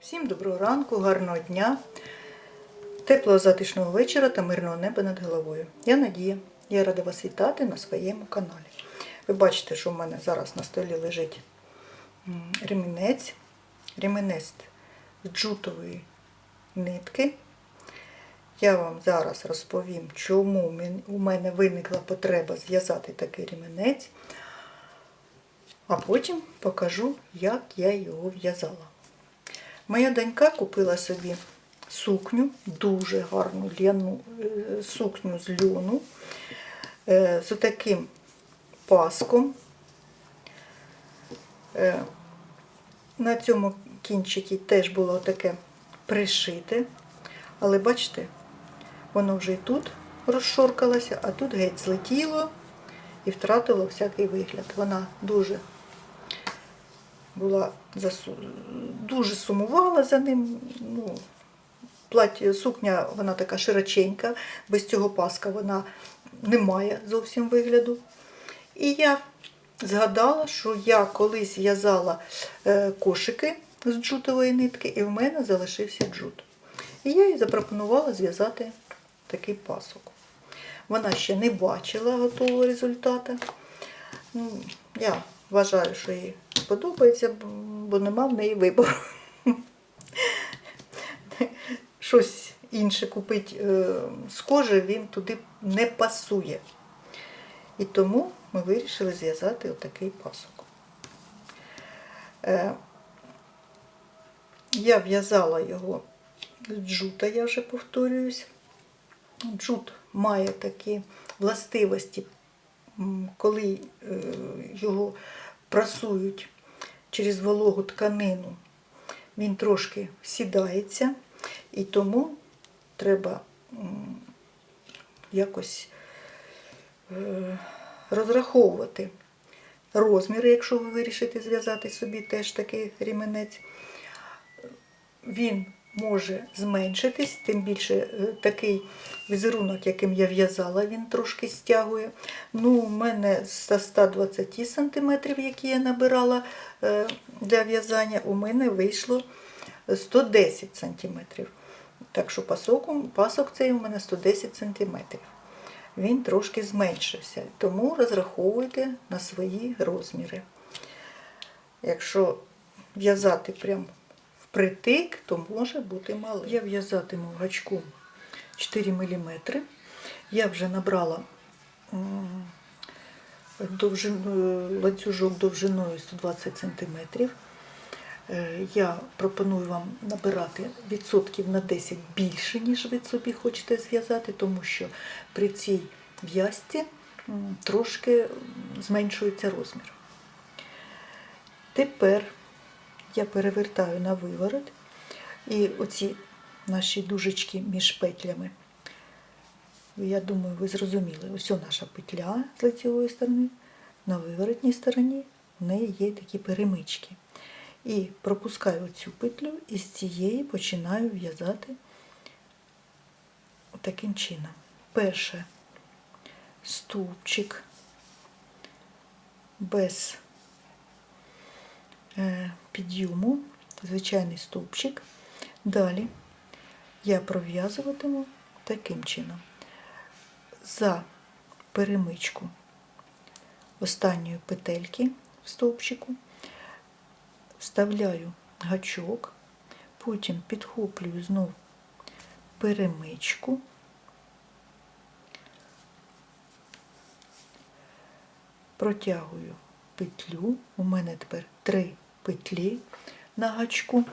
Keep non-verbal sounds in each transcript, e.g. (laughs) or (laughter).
Всім доброго ранку, гарного дня, теплого затишного вечора та мирного неба над головою. Я Надія. Я рада вас вітати на своєму каналі. Ви бачите, що в мене зараз на столі лежить ремінець, ремінець з джутової нитки. Я вам зараз розповім, чому у мене виникла потреба зв'язати такий ремінець, а потім покажу, як я його в'язала. Моя донька купила собі сукню, дуже гарну ляну, е, сукню з льону, е, з таким паском. Е, На цьому кінчикі теж було таке пришите, але бачите, воно вже і тут розшоркалося, а тут геть злетіло і втратило всякий вигляд. Вона дуже була засу... дуже сумувала за ним. Ну, плаття, сукня вона така широченька, без цього паска вона не має зовсім вигляду. І я згадала, що я колись в'язала е, кошики з джутової нитки, і в мене залишився джут. І я їй запропонувала зв'язати такий пасок. Вона ще не бачила готового результату. Ну, я вважаю, що їй сподобається, бо нема в неї вибору. Щось інше купити е, з кожи він туди не пасує. І тому ми вирішили зв'язати отакий пасок. Е, Я в'язала його з джута, я вже повторююсь. Джут має такі властивості, коли е, його прасують через вологу тканину, він трошки сідається, і тому треба якось е, розраховувати розміри, якщо ви вирішите зв'язати собі теж такий ріменець. Він може зменшитись, тим більше е, такий візерунок, яким я в'язала, він трошки стягує. Ну, у мене з 120 см, які я набирала е, для в'язання, у мене вийшло 110 см. Так що пасок, пасок цей у мене 110 см. Він трошки зменшився, тому розраховуйте на свої розміри. Якщо в'язати прям впритик, то може бути малий. Я в'язатиму гачком 4 мм. Я вже набрала довжину, ланцюжок довжиною 120 см. Е, Я пропоную вам набирати відсотків на 10 більше, ніж ви собі хочете зв'язати, тому що при цій в'язці трошки зменшується розмір. Тепер я перевертаю на виворот і оці наші дужечки між петлями. Я думаю, ви зрозуміли. Ось наша петля з лицевої сторони, на виворотній стороні в неї є такі перемички. І пропускаю цю петлю і з цієї починаю в'язати таким чином. Перше стовпчик без підйому, звичайний стовпчик. Далі я пров'язуватиму таким чином. За перемичку останньої петельки в стовпчику вставляю гачок, потім підхоплюю знов перемичку, протягую петлю. У мене тепер три петлі на гачку,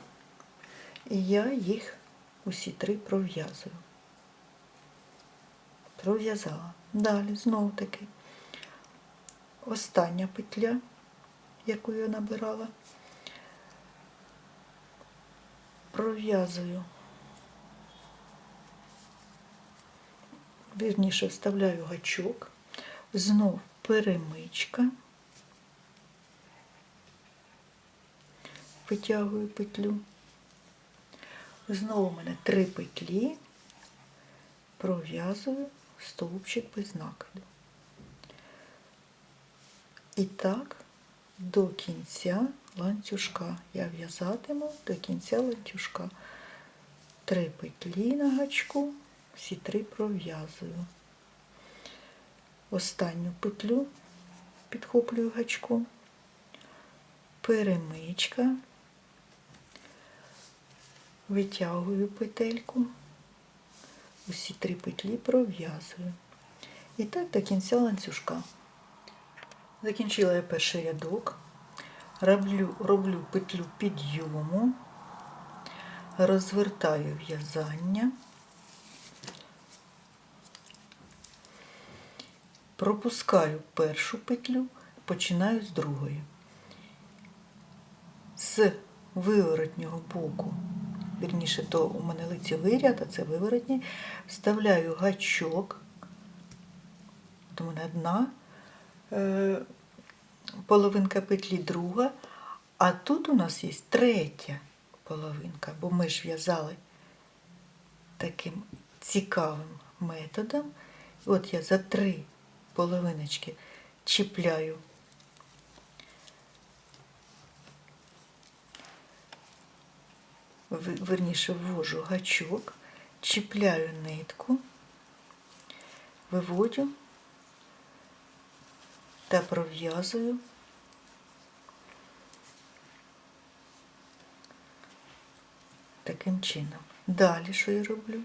і я їх усі три пров'язую. Пров'язала. Далі знову таки остання петля, яку я набирала, пров'язую, вірніше вставляю гачок, знов перемичка, витягую петлю. Знову у мене три петлі, пров'язую стовпчик без накиду. І так до кінця ланцюжка. Я в'язатиму до кінця ланцюжка. Три петлі на гачку, всі три пров'язую. Останню петлю підхоплюю гачку, перемичка, витягую петельку, усі три петлі пров'язую. І так до кінця ланцюжка. Закінчила я перший рядок, роблю, роблю петлю підйому, розвертаю в'язання, пропускаю першу петлю, починаю з другої. З виворотнього боку, вірніше, то у мене лицевий ряд, а це виворотній, вставляю гачок, от у мене одна е, половинка петлі друга, а тут у нас є третя половинка, бо ми ж в'язали таким цікавим методом. От я за три половиночки чіпляю верніше ввожу гачок, чіпляю нитку, виводю та пров'язую таким чином. Далі що я роблю?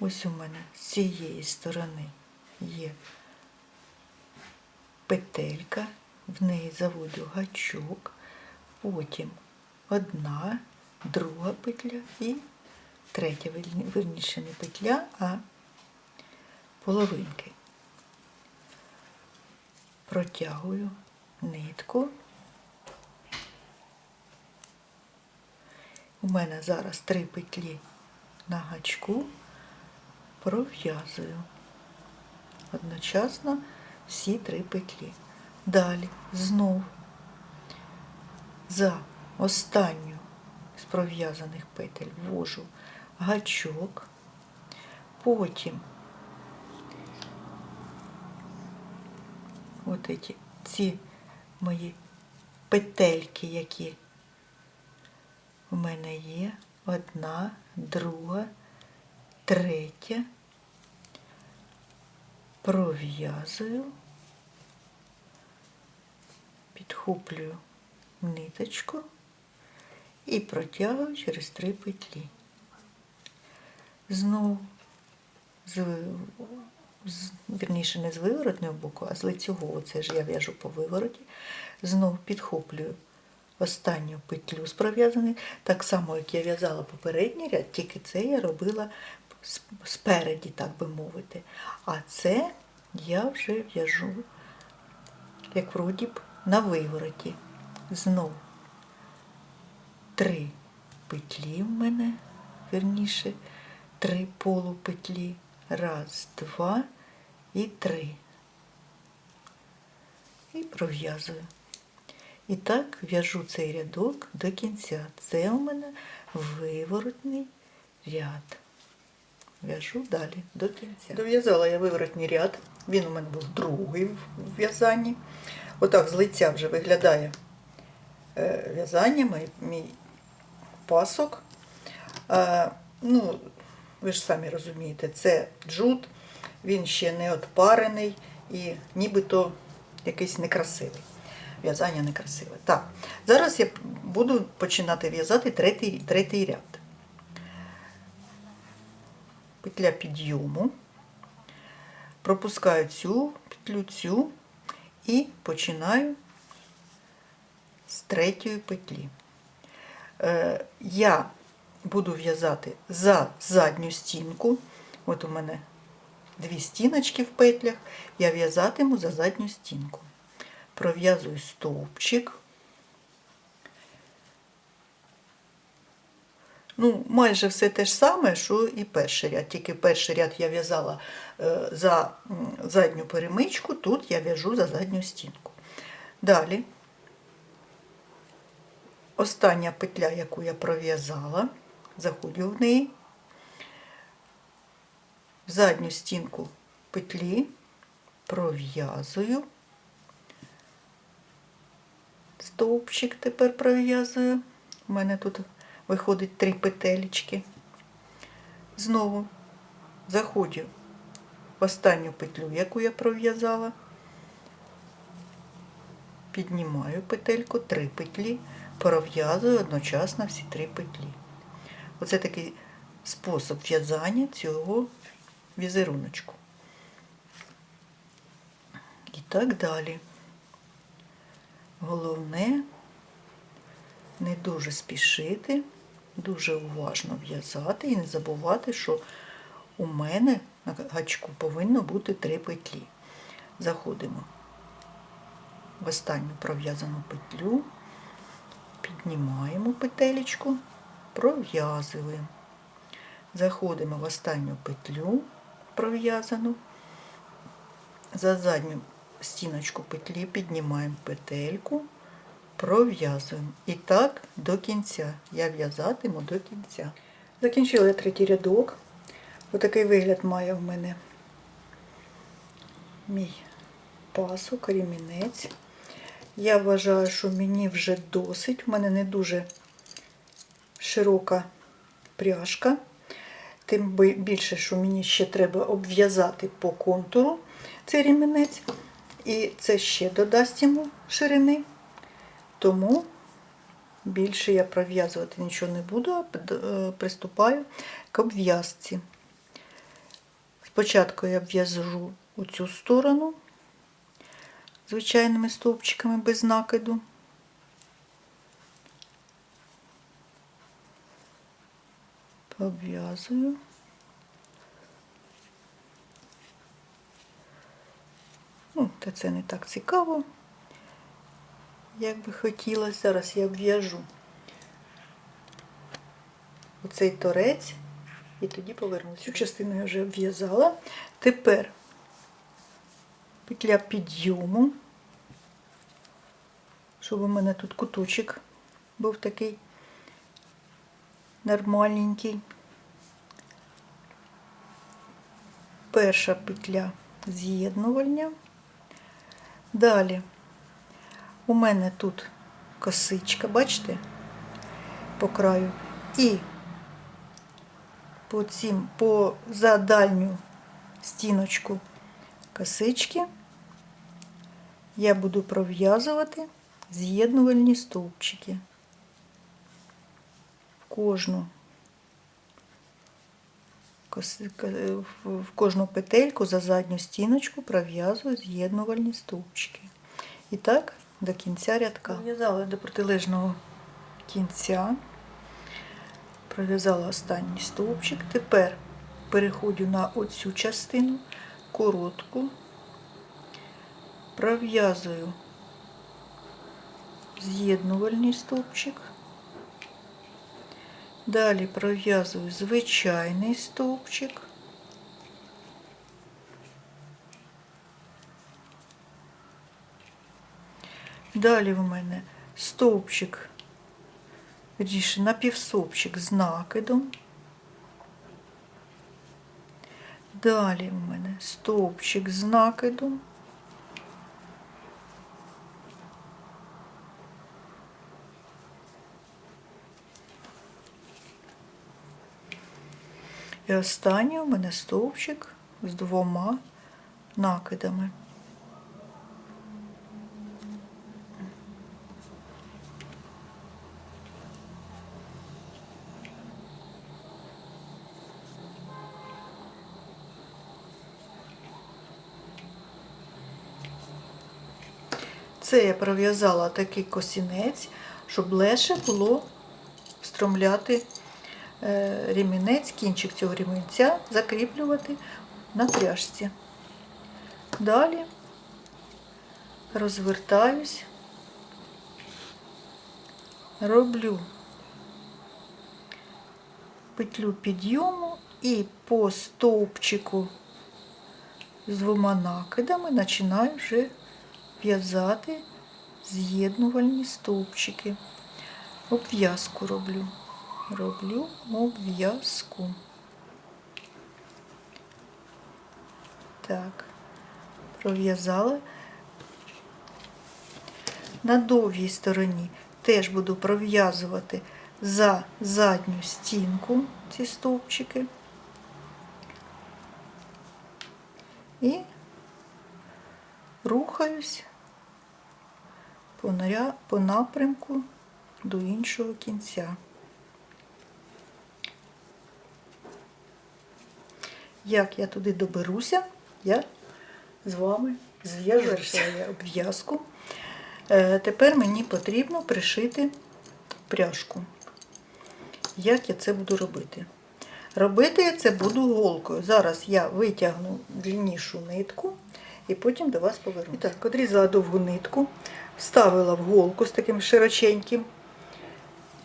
Ось у мене з цієї сторони є петелька, в неї заводю гачок, потім одна, друга петля і третя, вірніше не петля, а половинки. Протягую нитку. У мене зараз три петлі на гачку, пров'язую одночасно всі три петлі. Далі знов за останню з пров'язаних петель. Ввожу гачок, потім от эти, ці мої петельки, які у мене є, одна, друга, третя, пров'язую, підхоплюю ниточку і протягую через три петлі. Знову з, з вірніше не з виворотного боку, а з лицевого, це ж я в'яжу по вивороті, знов підхоплюю останню петлю з пров'язаної, так само, як я в'язала попередній ряд, тільки це я робила спереді, так би мовити. А це я вже в'яжу, як вроді б, на вивороті. Знов три петлі в мене, вірніше, три полупетлі. Раз, два і три. І пров'язую. І так в'яжу цей рядок до кінця. Це у мене виворотний ряд. В'яжу далі до кінця. Дов'язала я виворотний ряд. Він у мене був другий в в'язанні. Отак з лиця вже виглядає е, в'язання, мій пасок. Ну, ви ж самі розумієте, це джут, він ще не отпарений і нібито якийсь некрасивий. В'язання некрасиве. Так, зараз я буду починати в'язати третій, третій ряд. Петля підйому. Пропускаю цю петлю, цю і починаю з третьої петлі. Е, я буду в'язати за задню стінку. От у мене дві стіночки в петлях. Я в'язатиму за задню стінку. Пров'язую стовпчик. Ну, майже все те ж саме, що і перший ряд. Тільки перший ряд я в'язала е, за задню перемичку, тут я в'яжу за задню стінку. Далі остання петля, яку я пров'язала, заходжу в неї, в задню стінку петлі пров'язую, стовпчик тепер пров'язую. У мене тут виходить три петелечки. Знову заходжу в останню петлю, яку я пров'язала. Піднімаю петельку, три петлі, пров'язую одночасно всі три петлі. Оце такий спосіб в'язання цього візеруночку. І так далі. Головне не дуже спішити, дуже уважно в'язати і не забувати, що у мене на гачку повинно бути три петлі. Заходимо в останню пров'язану петлю, піднімаємо петелечку, пров'язуємо. Заходимо в останню петлю пров'язану, за задню стіночку петлі піднімаємо петельку, пров'язуємо. І так до кінця. Я в'язатиму до кінця. Закінчила я третій рядок. Отакий вигляд має в мене мій пасок, ремінець. Я вважаю, що мені вже досить. У мене не дуже широка пряжка. Тим більше, що мені ще треба обв'язати по контуру цей ремінець. І це ще додасть йому ширини. Тому більше я пров'язувати нічого не буду, а е, приступаю к обв'язці. Спочатку я в'яжу цю сторону звичайними стовпчиками без накиду. Обв'язую. Ну, та це не так цікаво, як би хотілося. Зараз я обв'яжу оцей торець і тоді повернуся. Цю частину я вже обв'язала. Тепер петля підйому, щоб у мене тут куточок був такий нормальненький. Перша петля з'єднувальня. Далі у мене тут косичка, бачите, по краю. І по цим, по за дальню стіночку косички я буду пров'язувати з'єднувальні стовпчики. В кожну в кожну петельку за задню стіночку пров'язую з'єднувальні стовпчики. І так до кінця рядка. Пров'язала до протилежного кінця, пров'язала останній стовпчик. Тепер переходжу на оцю частину коротку, пров'язую з'єднувальний стовпчик. Далі пров'язую звичайний стовпчик. Далі в мене стовпчик, вірніше, напівстовпчик з накидом. Далі в мене стовпчик з накидом. І останній у мене стовпчик з двома накидами. Це я пров'язала такий косінець, щоб легше було встромляти ремінець, кінчик цього ремінця закріплювати на пряжці. Далі розвертаюсь, роблю петлю підйому і по стовпчику з двома накидами починаю вже в'язати з'єднувальні стовпчики. Обв'язку роблю. Роблю обв'язку. Так, пров'язала. на довгій стороні теж буду пров'язувати за задню стінку ці стовпчики. І рухаюсь по, напрямку до іншого кінця. Як я туди доберуся, я з вами зв'яжуся я обв'язку. Е, Тепер мені потрібно пришити пряжку. Як я це буду робити? Робити я це буду голкою. Зараз я витягну длиннішу нитку і потім до вас повернуся. І так, одрізала довгу нитку, вставила в голку з таким широченьким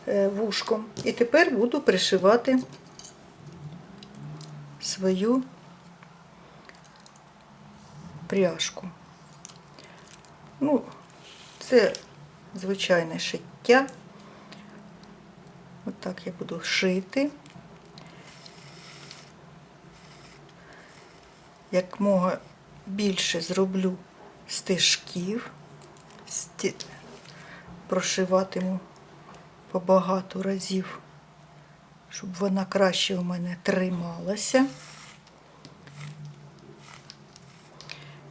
е, вушком. І тепер буду пришивати свою пряжку. Ну, це звичайне шиття. Отак я буду шити. Як мога більше зроблю стежків, прошиватиму по багато разів, щоб вона краще у мене трималася.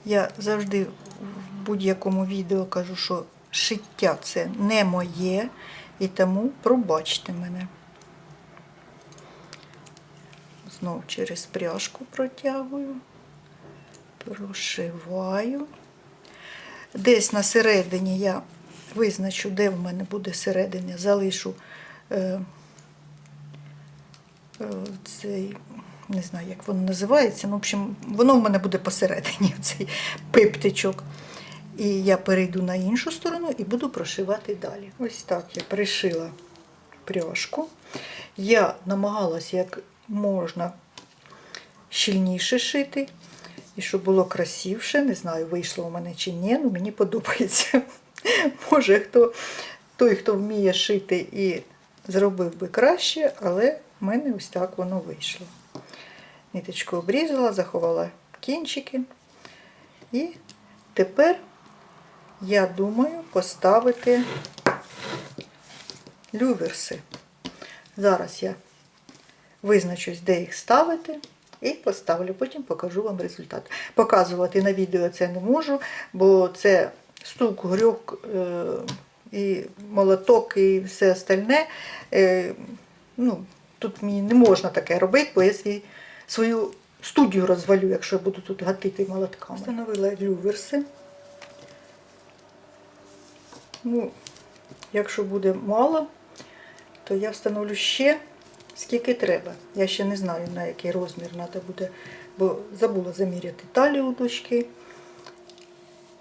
Я завжди в будь-якому відео кажу, що шиття це не моє, і тому пробачте мене. Знову через пряжку протягую, прошиваю. Десь на середині я визначу, де в мене буде середина, залишу е, цей, не знаю, як воно називається. Ну, в общем, воно в мене буде посередині, (laughs) цей пиптичок. І я перейду на іншу сторону і буду прошивати далі. Ось так я пришила пряжку. Я намагалась як можна щільніше шити, і щоб було красивше. Не знаю, вийшло у мене чи ні, але мені подобається. (laughs) Може, хто, той, хто вміє шити і зробив би краще, але в мене ось так воно вийшло. Ниточку обрізала, заховала кінчики. І тепер я думаю поставити люверси. Зараз я визначусь, де їх ставити, і поставлю. Потім покажу вам результат. Показувати на відео це не можу, бо це стук, грюк е, і молоток, і все остальне. Е, ну, тут мені не можна таке робити, бо я свій, свою студію розвалю, якщо я буду тут гатити молотками. Встановила люверси. Ну, якщо буде мало, то я встановлю ще скільки треба. Я ще не знаю, на який розмір треба буде, бо забула заміряти талію у дочки.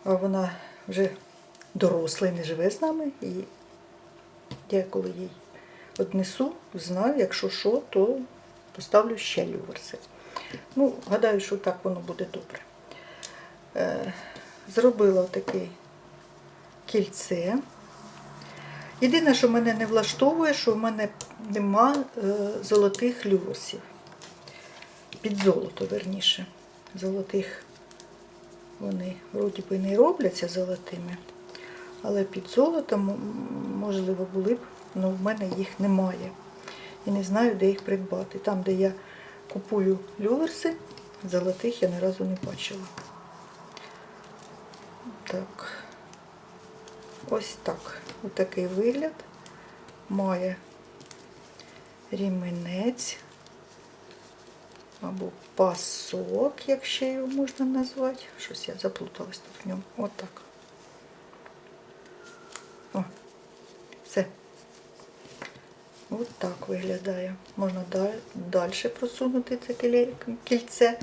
А вона вже доросла і не живе з нами. І я коли їй однесу, знаю, якщо що, то поставлю ще люверси. Ну, гадаю, що так воно буде добре. Е, зробила таке кільце. Єдине, що мене не влаштовує, що в мене нема е, золотих люверсів. Під золото, верніше. Золотих вони вроді би не робляться золотими, але під золотом, можливо, були б, але в мене їх немає. І не знаю, де їх придбати. Там, де я купую люверси, золотих я ні разу не бачила. Так. Ось так. Ось такий вигляд має ріменець або пасок, якщо його можна назвати. Щось я заплуталась тут в ньому. Отак. Все. Ось так виглядає. Можна далі просунути це кільце,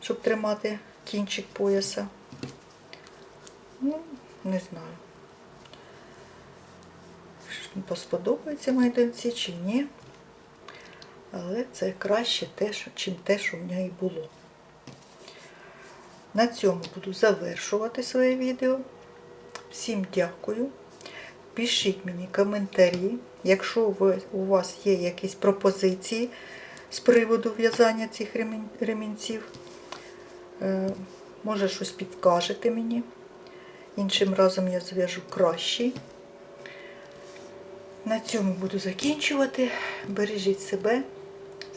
щоб тримати кінчик пояса. Ну, не знаю. Сподобається моїй доньці чи ні. Але це краще чим те, що в неї було. На цьому буду завершувати своє відео. Всім дякую. Пишіть мені коментарі, якщо у вас є якісь пропозиції з приводу в'язання цих ремінців. Е, може щось підкажете мені. Іншим разом я зв'яжу кращий. На цьому буду закінчувати. Бережіть себе,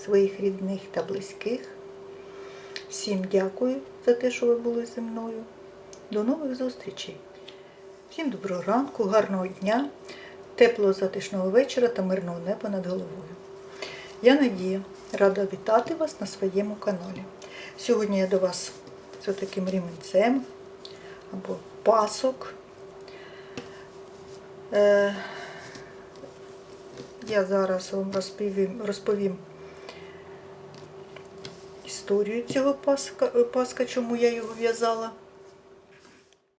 своїх рідних та близьких. Всім дякую за те, що ви були зі мною. До нових зустрічей. Всім доброго ранку, гарного дня, теплого затишного вечора та мирного неба над головою. Я Надія, рада вітати вас на своєму каналі. Сьогодні я до вас з таким рівенцем або пасок. Е, я зараз вам розповім, розповім історію цього паска, паска, чому я його в'язала.